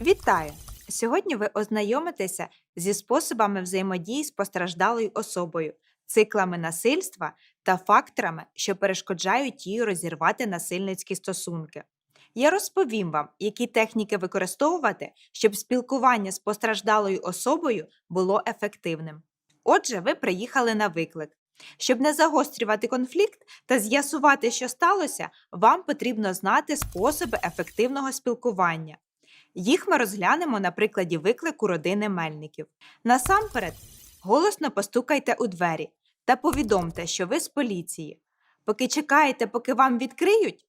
Вітаю! Сьогодні ви ознайомитеся зі способами взаємодії з постраждалою особою, циклами насильства та факторами, що перешкоджають їй розірвати насильницькі стосунки. Я розповім вам, які техніки використовувати, щоб спілкування з постраждалою особою було ефективним. Отже, ви приїхали на виклик. Щоб не загострювати конфлікт та з'ясувати, що сталося, вам потрібно знати способи ефективного спілкування. Їх ми розглянемо на прикладі виклику родини Мельників. Насамперед, голосно постукайте у двері та повідомте, що ви з поліції. Поки чекаєте, поки вам відкриють,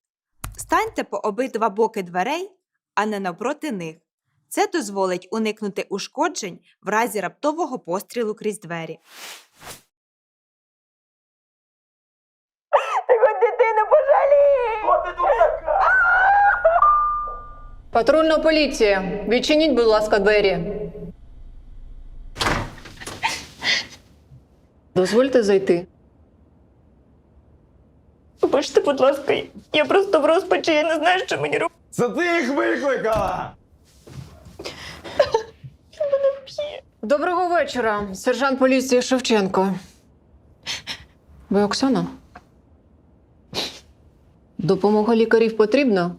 станьте по обидва боки дверей, а не навпроти них. Це дозволить уникнути ушкоджень в разі раптового пострілу крізь двері. Патрульна поліція, відчиніть, будь ласка, двері. Дозвольте зайти. Вибачте, будь ласка, я просто в розпачі, я не знаю, що мені робити. Це ти їх викликала? Доброго вечора, сержант поліції Шевченко. Ви Оксана? Допомога лікарів потрібна?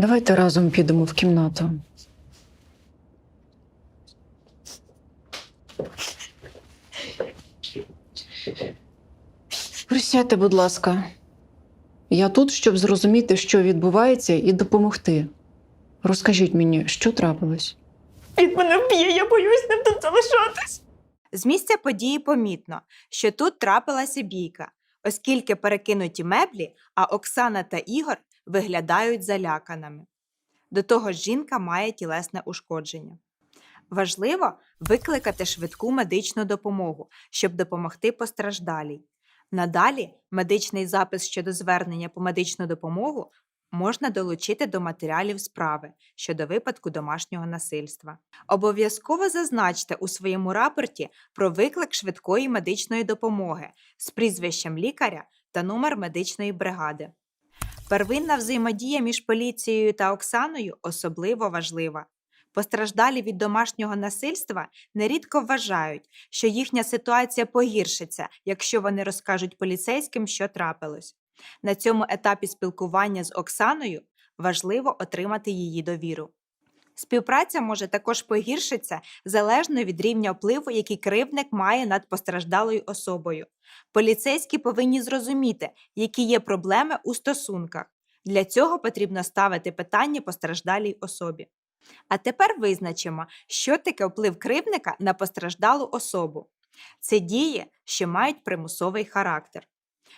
Давайте разом підемо в кімнату. Присядьте, будь ласка. Я тут, щоб зрозуміти, що відбувається, і допомогти. Розкажіть мені, що трапилось? Він мене вб'є, я боюсь ним тут залишатись. З місця події помітно, що тут трапилася бійка, оскільки перекинуті меблі, а Оксана та Ігор виглядають заляканими. До того ж, жінка має тілесне ушкодження. Важливо викликати швидку медичну допомогу, щоб допомогти постраждалій. Надалі медичний запис щодо звернення по медичну допомогу можна долучити до матеріалів справи щодо випадку домашнього насильства. Обов'язково зазначте у своєму рапорті про виклик швидкої медичної допомоги з прізвищем лікаря та номер медичної бригади. Первинна взаємодія між поліцією та Оксаною особливо важлива. Постраждалі від домашнього насильства нерідко вважають, що їхня ситуація погіршиться, якщо вони розкажуть поліцейським, що трапилось. На цьому етапі спілкування з Оксаною важливо отримати її довіру. Співпраця може також погіршитися залежно від рівня впливу, який кривдник має над постраждалою особою. Поліцейські повинні зрозуміти, які є проблеми у стосунках. Для цього потрібно ставити питання постраждалій особі. А тепер визначимо, що таке вплив кривдника на постраждалу особу. Це дії, що мають примусовий характер.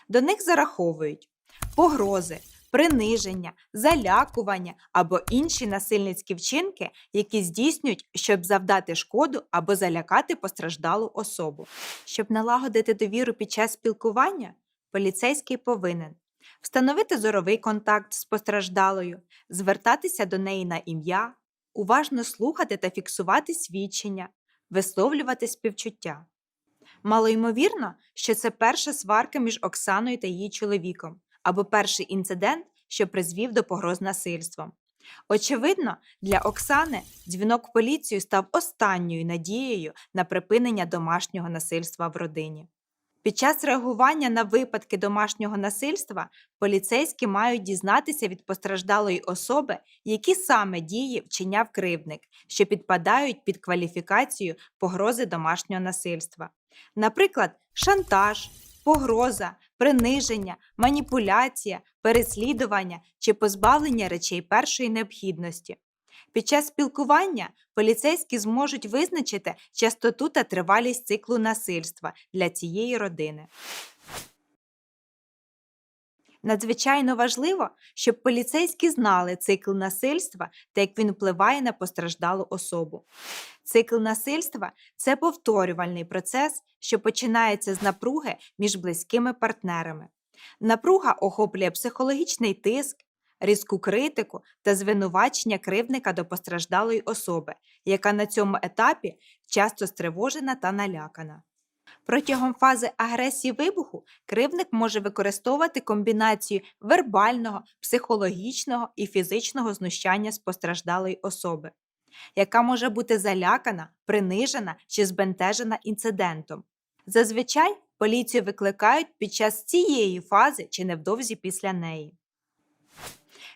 До них зараховують погрози, приниження, залякування або інші насильницькі вчинки, які здійснюють, щоб завдати шкоду або залякати постраждалу особу. Щоб налагодити довіру під час спілкування, поліцейський повинен встановити зоровий контакт з постраждалою, звертатися до неї на ім'я, уважно слухати та фіксувати свідчення, висловлювати співчуття. Малоймовірно, що це перша сварка між Оксаною та її чоловіком або перший інцидент, що призвів до погроз насильством. Очевидно, для Оксани дзвінок поліцію став останньою надією на припинення домашнього насильства в родині. Під час реагування на випадки домашнього насильства поліцейські мають дізнатися від постраждалої особи, які саме дії вчиняв кривдник, що підпадають під кваліфікацію погрози домашнього насильства. Наприклад, шантаж, погроза, приниження, маніпуляція, переслідування чи позбавлення речей першої необхідності. Під час спілкування поліцейські зможуть визначити частоту та тривалість циклу насильства для цієї родини. Надзвичайно важливо, щоб поліцейські знали цикл насильства та як він впливає на постраждалу особу. Цикл насильства це повторювальний процес, що починається з напруги між близькими партнерами. Напруга охоплює психологічний тиск, різку критику та звинувачення кривдника до постраждалої особи, яка на цьому етапі часто стривожена та налякана. Протягом фази агресії вибуху кривдник може використовувати комбінацію вербального, психологічного і фізичного знущання з постраждалої особи, яка може бути залякана, принижена чи збентежена інцидентом. Зазвичай поліцію викликають під час цієї фази чи невдовзі після неї.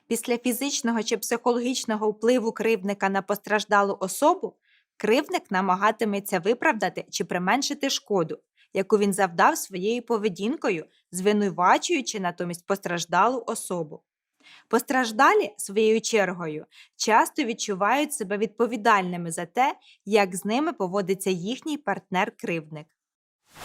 Після фізичного чи психологічного впливу кривдника на постраждалу особу кривдник намагатиметься виправдати чи применшити шкоду, яку він завдав своєю поведінкою, звинувачуючи натомість постраждалу особу. Постраждалі, своєю чергою, часто відчувають себе відповідальними за те, як з ними поводиться їхній партнер-кривдник.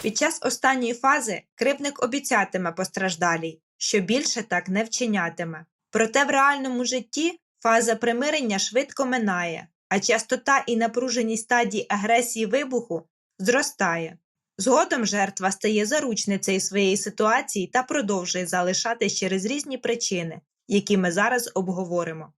Під час останньої фази кривдник обіцятиме постраждалій, що більше так не вчинятиме. Проте в реальному житті фаза примирення швидко минає, а частота і напруженість стадій агресії вибуху зростає. Згодом жертва стає заручницею своєї ситуації та продовжує залишатись через різні причини, які ми зараз обговоримо.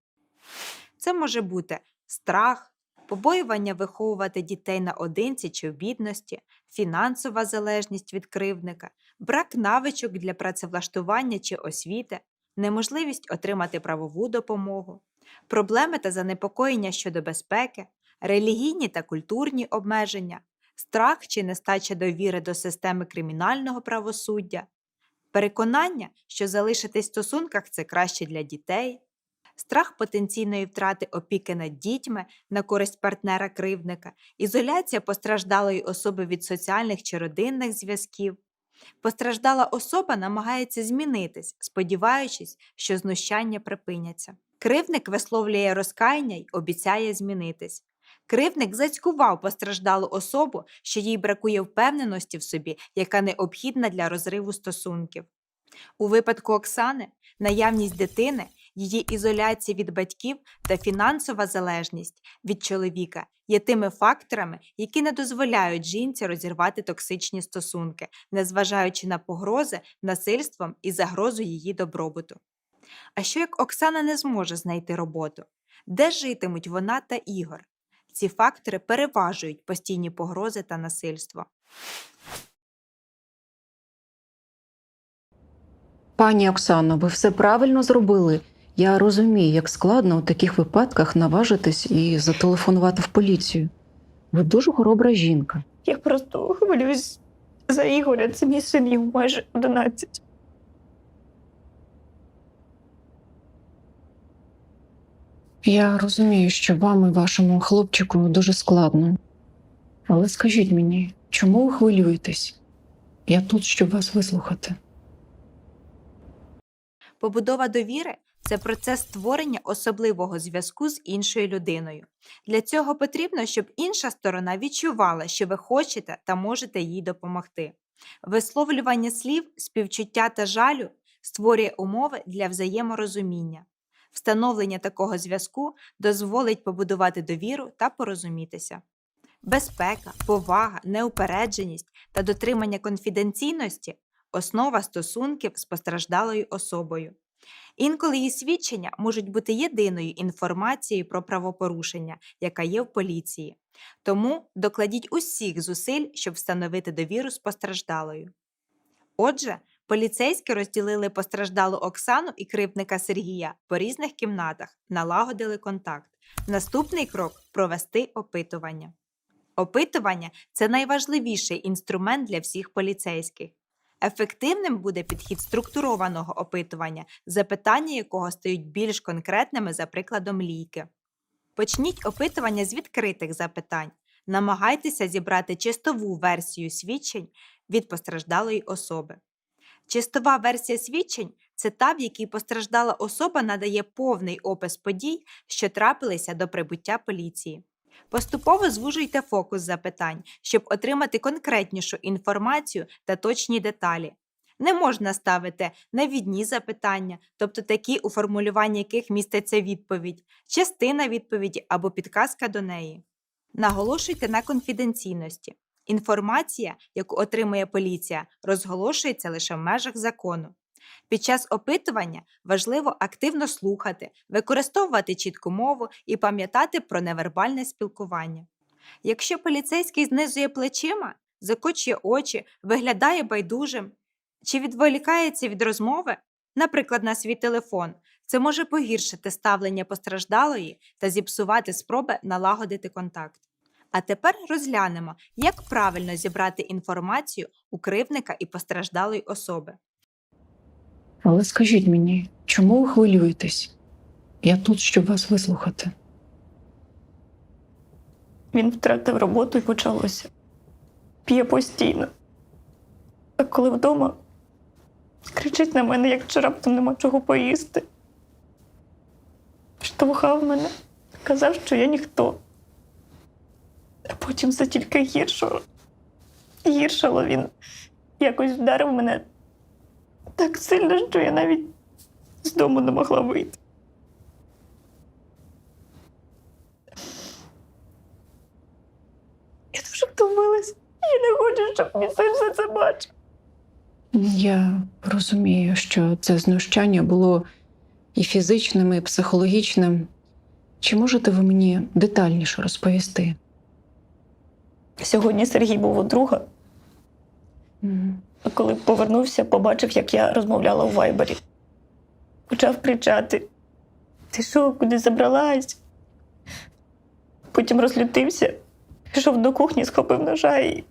Це може бути страх, побоювання виховувати дітей наодинці чи в бідності, фінансова залежність від кривдника, брак навичок для працевлаштування чи освіти, неможливість отримати правову допомогу, проблеми та занепокоєння щодо безпеки, релігійні та культурні обмеження, страх чи нестача довіри до системи кримінального правосуддя, переконання, що залишитись в стосунках це краще для дітей, страх потенційної втрати опіки над дітьми на користь партнера кривдника, ізоляція постраждалої особи від соціальних чи родинних зв'язків. Постраждала особа намагається змінитись, сподіваючись, що знущання припиняться. Кривдник висловлює розкаяння й обіцяє змінитись. Кривдник зацькував постраждалу особу, що їй бракує впевненості в собі, яка необхідна для розриву стосунків. У випадку Оксани наявність дитини, її ізоляція від батьків та фінансова залежність від чоловіка є тими факторами, які не дозволяють жінці розірвати токсичні стосунки, незважаючи на погрози насильством і загрозу її добробуту. А що як Оксана не зможе знайти роботу? Де житимуть вона та Ігор? Ці фактори переважують постійні погрози та насильство. Пані Оксано, ви все правильно зробили. Я розумію, як складно у таких випадках наважитись і зателефонувати в поліцію. Ви дуже хоробра жінка. Я просто хвилююсь за Ігоря. Це мій син йому майже 11. Я розумію, що вам і вашому хлопчику дуже складно. Але скажіть мені, чому ви хвилюєтесь? Я тут, щоб вас вислухати. Побудова довіри це процес створення особливого зв'язку з іншою людиною. Для цього потрібно, щоб інша сторона відчувала, що ви хочете та можете їй допомогти. Висловлювання слів, співчуття та жалю створює умови для взаєморозуміння. Встановлення такого зв'язку дозволить побудувати довіру та порозумітися. Безпека, повага, неупередженість та дотримання конфіденційності основа стосунків з постраждалою особою. Інколи її свідчення можуть бути єдиною інформацією про правопорушення, яка є в поліції. Тому докладіть усіх зусиль, щоб встановити довіру з постраждалою. Отже, поліцейські розділили постраждалу Оксану і кривдника Сергія по різних кімнатах, налагодили контакт. Наступний крок провести опитування. Опитування це найважливіший інструмент для всіх поліцейських. Ефективним буде підхід структурованого опитування, запитання якого стають більш конкретними за прикладом ліки. Почніть опитування з відкритих запитань. Намагайтеся зібрати чистову версію свідчень від постраждалої особи. Чистова версія свідчень це та, в якій постраждала особа надає повний опис подій, що трапилися до прибуття поліції. Поступово звужуйте фокус запитань, щоб отримати конкретнішу інформацію та точні деталі. Не можна ставити навідні запитання, тобто такі, у формулюванні яких міститься відповідь, частина відповіді або підказка до неї. Наголошуйте на конфіденційності. Інформація, яку отримує поліція, розголошується лише в межах закону. Під час опитування важливо активно слухати, використовувати чітку мову і пам'ятати про невербальне спілкування. Якщо поліцейський знизує плечима, закочує очі, виглядає байдужим чи відволікається від розмови, наприклад, на свій телефон, це може погіршити ставлення постраждалої та зіпсувати спроби налагодити контакт. А тепер розглянемо, як правильно зібрати інформацію у кривника і постраждалої особи. Але скажіть мені, чому ви хвилюєтесь? Я тут, щоб вас вислухати. Він втратив роботу і почалося. П'є постійно. А коли вдома кричить на мене, як чи раптом нема чого поїсти. Штовхав мене, казав, що я ніхто. Потім все тільки гіршало. Гіршало він. Якось вдарив мене так сильно, що я навіть з дому не могла вийти. Я дуже втомилась. Я не хочу, щоб мій все це бачив. Я розумію, що це знущання було і фізичним, і психологічним. Чи можете ви мені детальніше розповісти? Сьогодні Сергій був у друга. А Коли повернувся, побачив, як я розмовляла у вайбері. Почав кричати: Ти що, куди забралась? Потім розлютився, пішов до кухні, схопив ножа і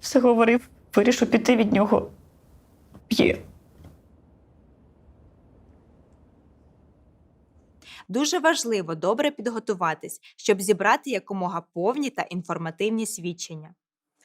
все говорив, вирішив піти від нього. П'є. Дуже важливо добре підготуватись, щоб зібрати якомога повні та інформативні свідчення.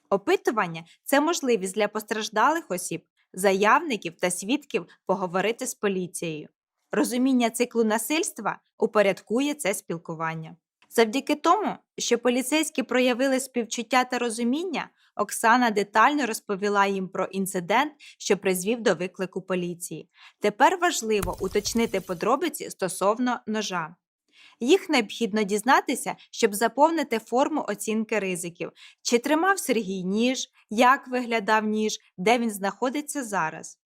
Опитування це можливість для постраждалих осіб, заявників та свідків поговорити з поліцією. Розуміння циклу насильства упорядкує це спілкування. Завдяки тому, що поліцейські проявили співчуття та розуміння, Оксана детально розповіла їм про інцидент, що призвів до виклику поліції. Тепер важливо уточнити подробиці стосовно ножа. Їх необхідно дізнатися, щоб заповнити форму оцінки ризиків, чи тримав Сергій ніж, як виглядав ніж, де він знаходиться зараз.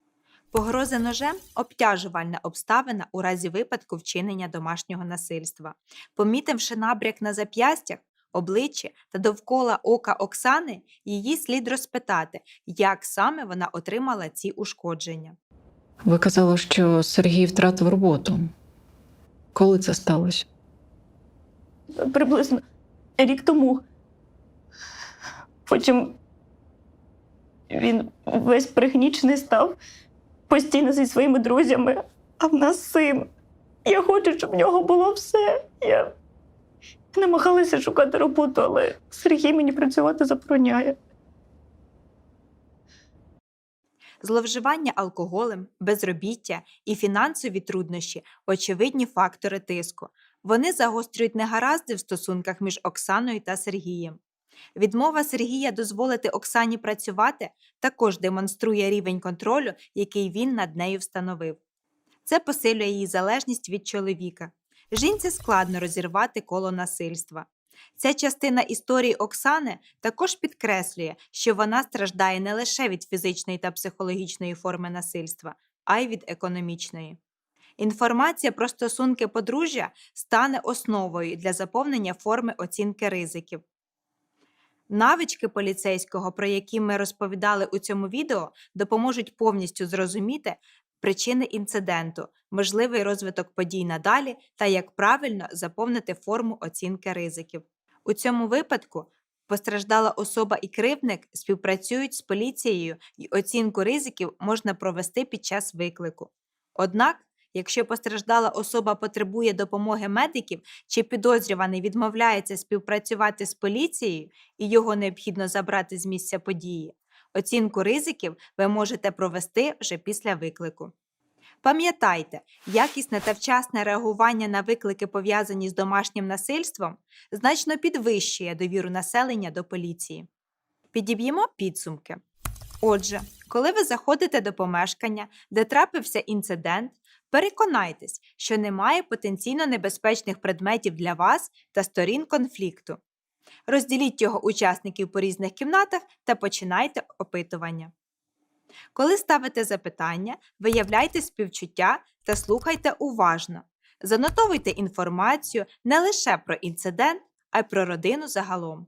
Погроза ножем обтяжувальна обставина у разі випадку вчинення домашнього насильства. Помітивши набряк на зап'ястях, обличчі та довкола ока Оксани, її слід розпитати, як саме вона отримала ці ушкодження. Ви казали, що Сергій втратив роботу. Коли це сталося? приблизно рік тому. Потім він весь пригнічений став постійно зі своїми друзями, а в нас син. Я хочу, щоб в нього було все. Я намагалася шукати роботу, але Сергій мені працювати забороняє. Зловживання алкоголем, безробіття і фінансові труднощі очевидні фактори тиску. Вони загострюють негаразди в стосунках між Оксаною та Сергієм. Відмова Сергія дозволити Оксані працювати також демонструє рівень контролю, який він над нею встановив. Це посилює її залежність від чоловіка. Жінці складно розірвати коло насильства. Ця частина історії Оксани також підкреслює, що вона страждає не лише від фізичної та психологічної форми насильства, а й від економічної. Інформація про стосунки подружжя стане основою для заповнення форми оцінки ризиків. Навички поліцейського, про які ми розповідали у цьому відео, допоможуть повністю зрозуміти причини інциденту, можливий розвиток подій надалі та як правильно заповнити форму оцінки ризиків. У цьому випадку постраждала особа і кривдник співпрацюють з поліцією і оцінку ризиків можна провести під час виклику. Однак, якщо постраждала особа потребує допомоги медиків чи підозрюваний відмовляється співпрацювати з поліцією і його необхідно забрати з місця події, оцінку ризиків ви можете провести вже після виклику. Пам'ятайте, якісне та вчасне реагування на виклики, пов'язані з домашнім насильством, значно підвищує довіру населення до поліції. Підіб'ємо підсумки. Отже, коли ви заходите до помешкання, де трапився інцидент, переконайтесь, що немає потенційно небезпечних предметів для вас та сторін конфлікту. Розділіть його учасників по різних кімнатах та починайте опитування. Коли ставите запитання, виявляйте співчуття та слухайте уважно. Занотовуйте інформацію не лише про інцидент, а й про родину загалом.